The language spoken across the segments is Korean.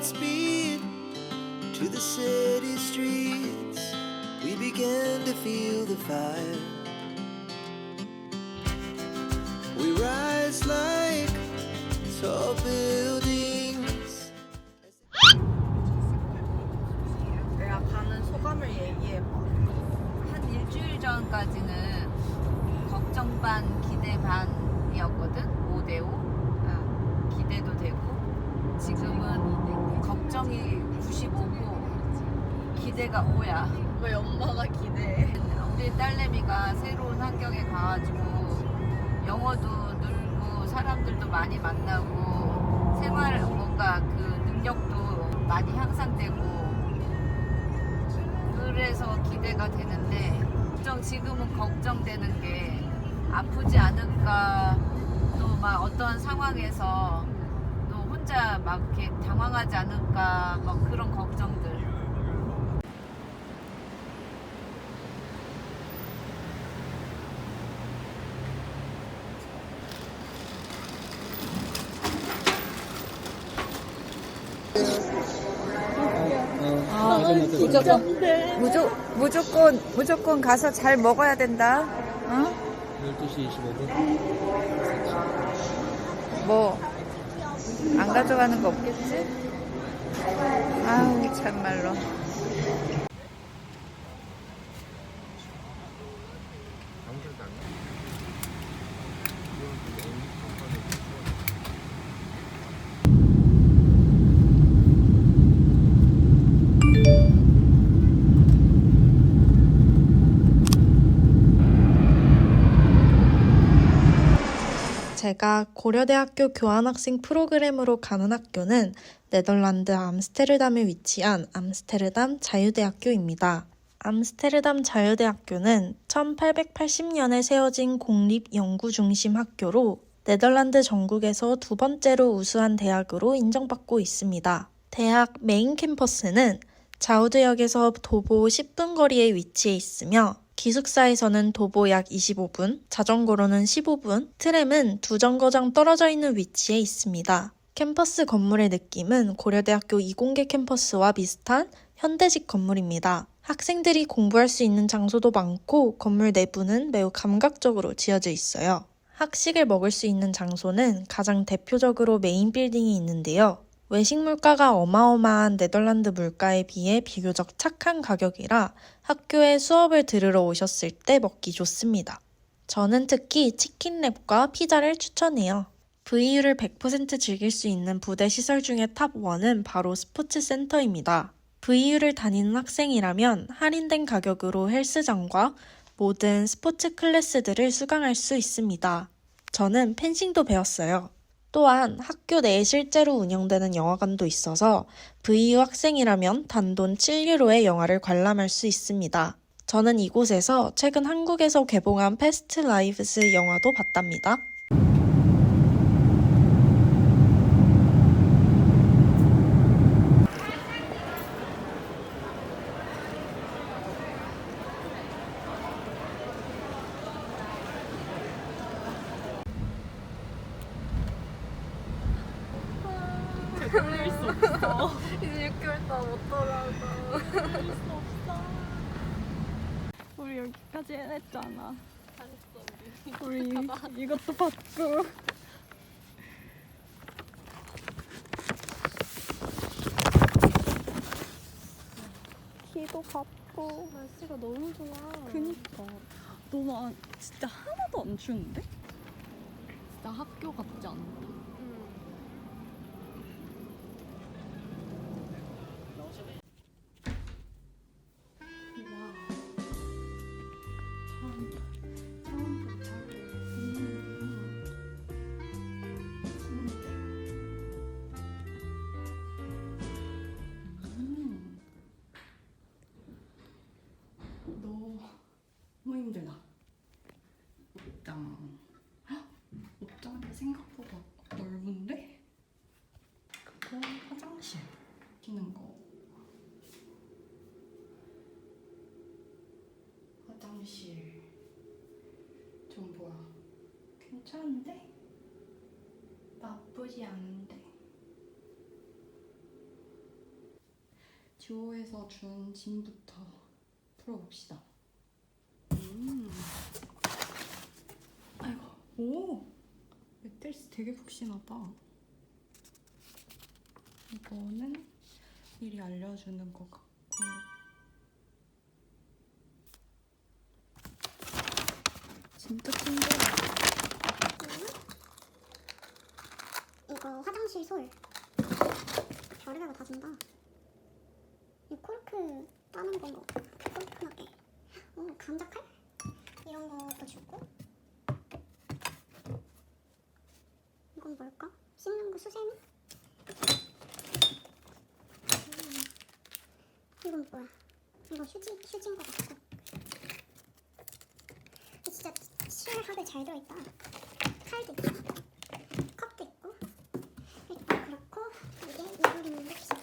Godspeed to the city streets. We began to feel the fire. We rise like tall buildings. 내가 가는 소감을 얘기해봐. 한 일주일 전까지는 걱정 반 기대 반이었거든 5대5 아, 기대도 되고 지금은 걱정이 95고 기대가 5야? 왜 엄마가 기대해? 우리 딸내미가 새로운 환경에 가가지고 영어도 늘고 사람들도 많이 만나고 생활 뭔가 그 능력도 많이 향상되고 그래서 기대가 되는데 걱정 지금은 걱정되는 게 아프지 않을까? 또 막 어떠한 상황에서 또 혼자 막 이렇게 당황하지 않을까? 막 그런 걱정들 무조건 무조, 무조건 무조건 가서 잘 먹어야 된다. 어? 12시 25분. 뭐 안 가져가는 거 없겠지? 아우 참말로. 제가 고려대학교 교환학생 프로그램으로 가는 학교는 네덜란드 암스테르담에 위치한 암스테르담 자유대학교입니다. 암스테르담 자유대학교는 1880년에 세워진 공립 연구 중심 학교로 네덜란드 전국에서 두 번째로 우수한 대학으로 인정받고 있습니다. 대학 메인 캠퍼스는 자우드역에서 도보 10분 거리에 위치해 있으며 기숙사에서는 도보 약 25분, 자전거로는 15분, 트램은 두 정거장 떨어져 있는 위치에 있습니다. 캠퍼스 건물의 느낌은 고려대학교 이공계 캠퍼스와 비슷한 현대식 건물입니다. 학생들이 공부할 수 있는 장소도 많고 건물 내부는 매우 감각적으로 지어져 있어요. 학식을 먹을 수 있는 장소는 가장 대표적으로 메인 빌딩이 있는데요. 외식 물가가 어마어마한 네덜란드 물가에 비해 비교적 착한 가격이라 학교에 수업을 들으러 오셨을 때 먹기 좋습니다. 저는 특히 치킨랩과 피자를 추천해요. VU를 100% 즐길 수 있는 부대 시설 중에 탑 1은 바로 스포츠 센터입니다. VU를 다니는 학생이라면 할인된 가격으로 헬스장과 모든 스포츠 클래스들을 수강할 수 있습니다. 저는 펜싱도 배웠어요. 또한 학교 내에 실제로 운영되는 영화관도 있어서 VU 학생이라면 단돈 7유로의 영화를 관람할 수 있습니다. 저는 이곳에서 최근 한국에서 개봉한 패스트 라이브스 영화도 봤답니다. 이제 6개월 동안 못 돌아가. 우리 여기까지 해냈잖아. 잘했어 우리. 우리 이것도 받고. 키도 받고. 날씨가 너무 좋아. 그니까. 너무 안, 진짜 하나도 안 추운데? 진짜 학교 같지 않다. 화장실. 좀 뭐야. 괜찮은데? 나쁘지 않은데. 듀오에서 준 짐부터 풀어봅시다. 음. 아이고, 오! 매트리스 되게 푹신하다. 이거는 미리 알려주는 것 같고. 진짜 큰데? 이거 화장실 솔 별의별 거다 준다 이 코르크 따는 건가 코르크하게 어 감자칼? 이런 것도 주고 이건 뭘까? 씹는 거 수세미? 음, 이건 뭐야 이거 휴지, 휴지인 것 같고 진짜 실 하게 잘 되어있다 칼도 있다 컵도 있고 일단 그렇고 이게 이불이 이렇게 있습니다.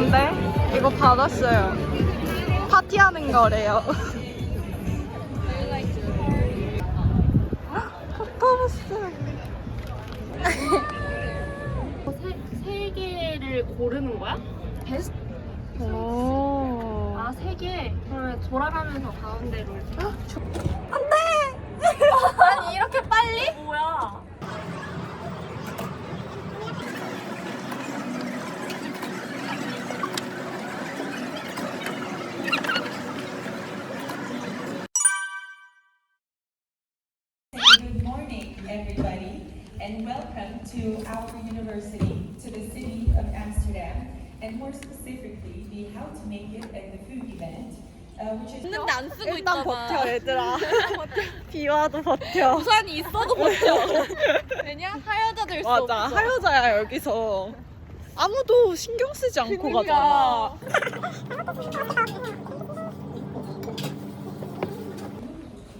뭔데? 이거 받았어요. 파티하는 거래요. 포토부스. 세 개를 고르는 거야? 베스트? 오. 아, 세 개? 그러면 돌아가면서 가운데로. 아니 이렇게 빨리? 뭐야? Everybody, and welcome to our university, to the city of Amsterdam, and more specifically, the How to Make It and the Food event, uh, which is 근데 안 쓰고 일단 있잖아. 버텨, 얘들아. 비 와도 버텨. 우산이 있어도 버텨. 왜냐? 하여자들 수 없어. 맞아 하여자야 여기서 아무도 신경 쓰지 않고 가잖아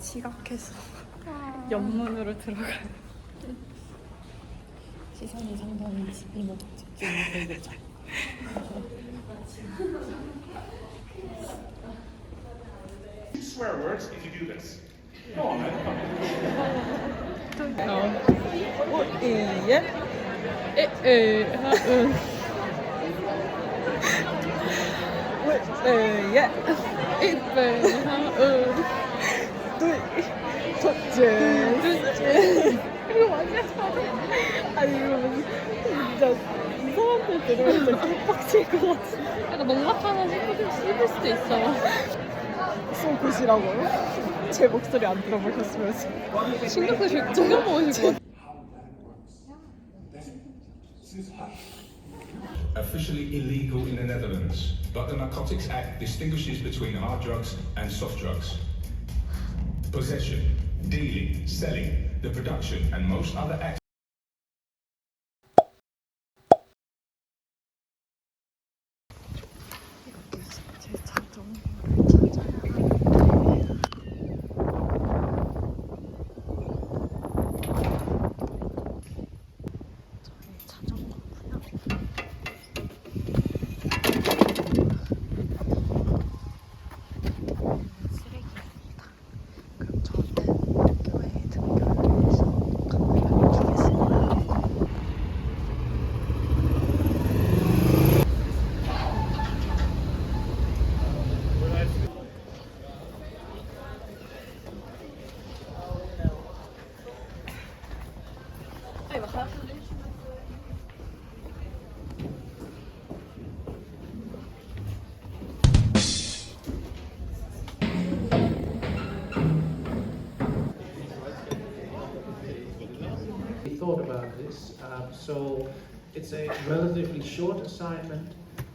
지각해서 옆문으로 들어가요. 시선이 상당히 이목 집중이 되겠죠. swear words if you do this. Go on, man. Come on. 오예 에에 하은 오예 이빼 하은 둘 첫째 둘째 이거 하잖아 아니 이거 진짜 이 사람들 들으면 진짜 개빡칠 것 같아 약간 농락하는 씹을, 씹을 수도 있어. 쏘굿이라고요? 제 목소리 안 들어보셨으면서 신경 쓰실, 신경 먹으실 것 같아. Officially illegal in the Netherlands, but the Narcotics Act distinguishes between hard drugs and soft drugs. Possession, dealing, selling, the production, and most other acts. It's a relatively short assignment,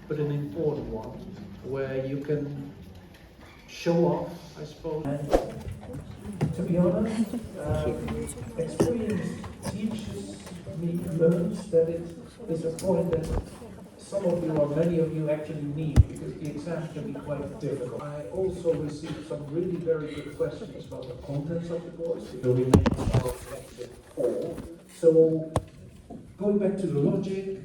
but an important one, where you can show off, I suppose. And to be honest, um, experience teaches me, learns that it is a point that some of you or many of you actually need because the exam can be quite difficult. I also received some really very good questions about the contents of the course. Lecture four. So going back to the logic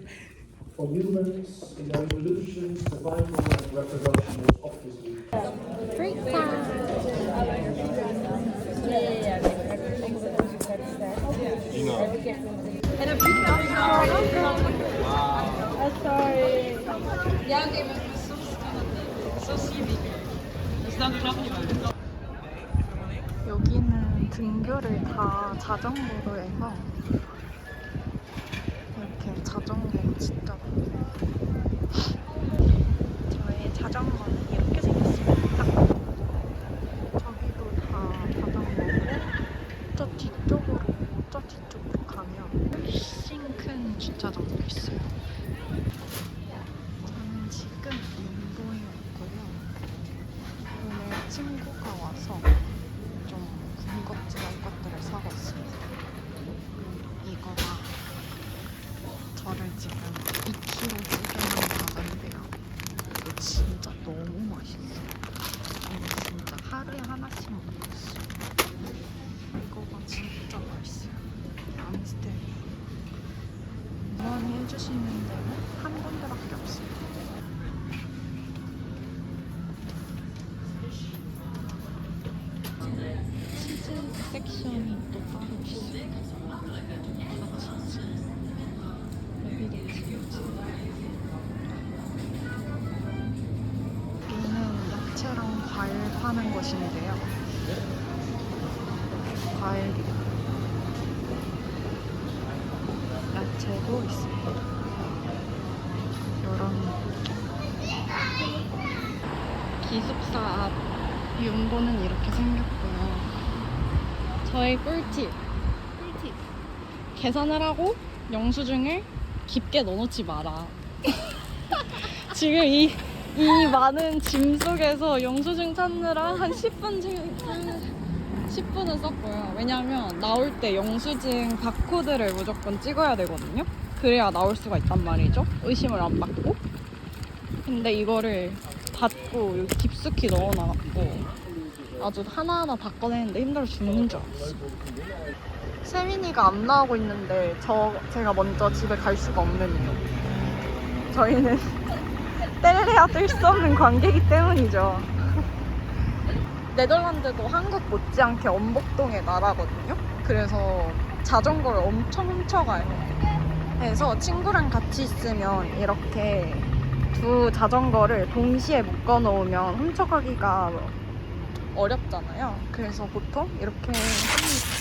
for humans, you know, evolution, survival, and reproduction was obviously 여기는 등교를 다 자전거로 해서 이렇게 자전거가 진짜. 저의 자전거는 이렇게 생겼습니다. 저기도 다 자전거고 저 뒤쪽으로 저 뒤쪽으로 가면 훨씬 큰 주차장도 있어요. 저는 지금 인도에 왔고요. 오늘 친구가 와서 좀 군것질할 것들을 사고 있습니다. 이거가 저를 지금 2kg 찌개는 나는데요. 이거 진짜 너무 맛있어요. 이거 진짜 하루에 하나씩 있어요. 이거가 진짜 맛있어요. 암스테리. 응원이 해주시는 데는 한 군데밖에 없어요. 치즈 섹션이 또 따로 있어요. 여기도 치즈. 여기는 야채랑 과일 파는 곳인데요. 과일이 야채도 있습니다. 이런 기숙사 앞 윤보는 이렇게 생겼고요. 저의 꿀팁. 꿀팁. 계산을 하고 영수증을 깊게 넣어놓지 마라. 지금 이, 이 많은 짐 속에서 영수증 찾느라 한 10분, 10분은 썼고요. 왜냐면 나올 때 영수증 바코드를 무조건 찍어야 되거든요. 그래야 나올 수가 있단 말이죠. 의심을 안 받고. 근데 이거를 닫고 여기 깊숙이 넣어놔갖고 아주 하나하나 다 꺼내는데 힘들어 죽는 줄 알았어. 세민이가 안 나오고 있는데 저 제가 먼저 집에 갈 수가 없는 이유. 저희는 뗄래야 뗄 수 없는 관계이기 때문이죠. 네덜란드도 한국 못지않게 엄복동의 나라거든요. 그래서 자전거를 엄청 훔쳐가요. 그래서 친구랑 같이 있으면 이렇게 두 자전거를 동시에 묶어 놓으면 훔쳐가기가 어렵잖아요. 그래서 보통 이렇게 합니다.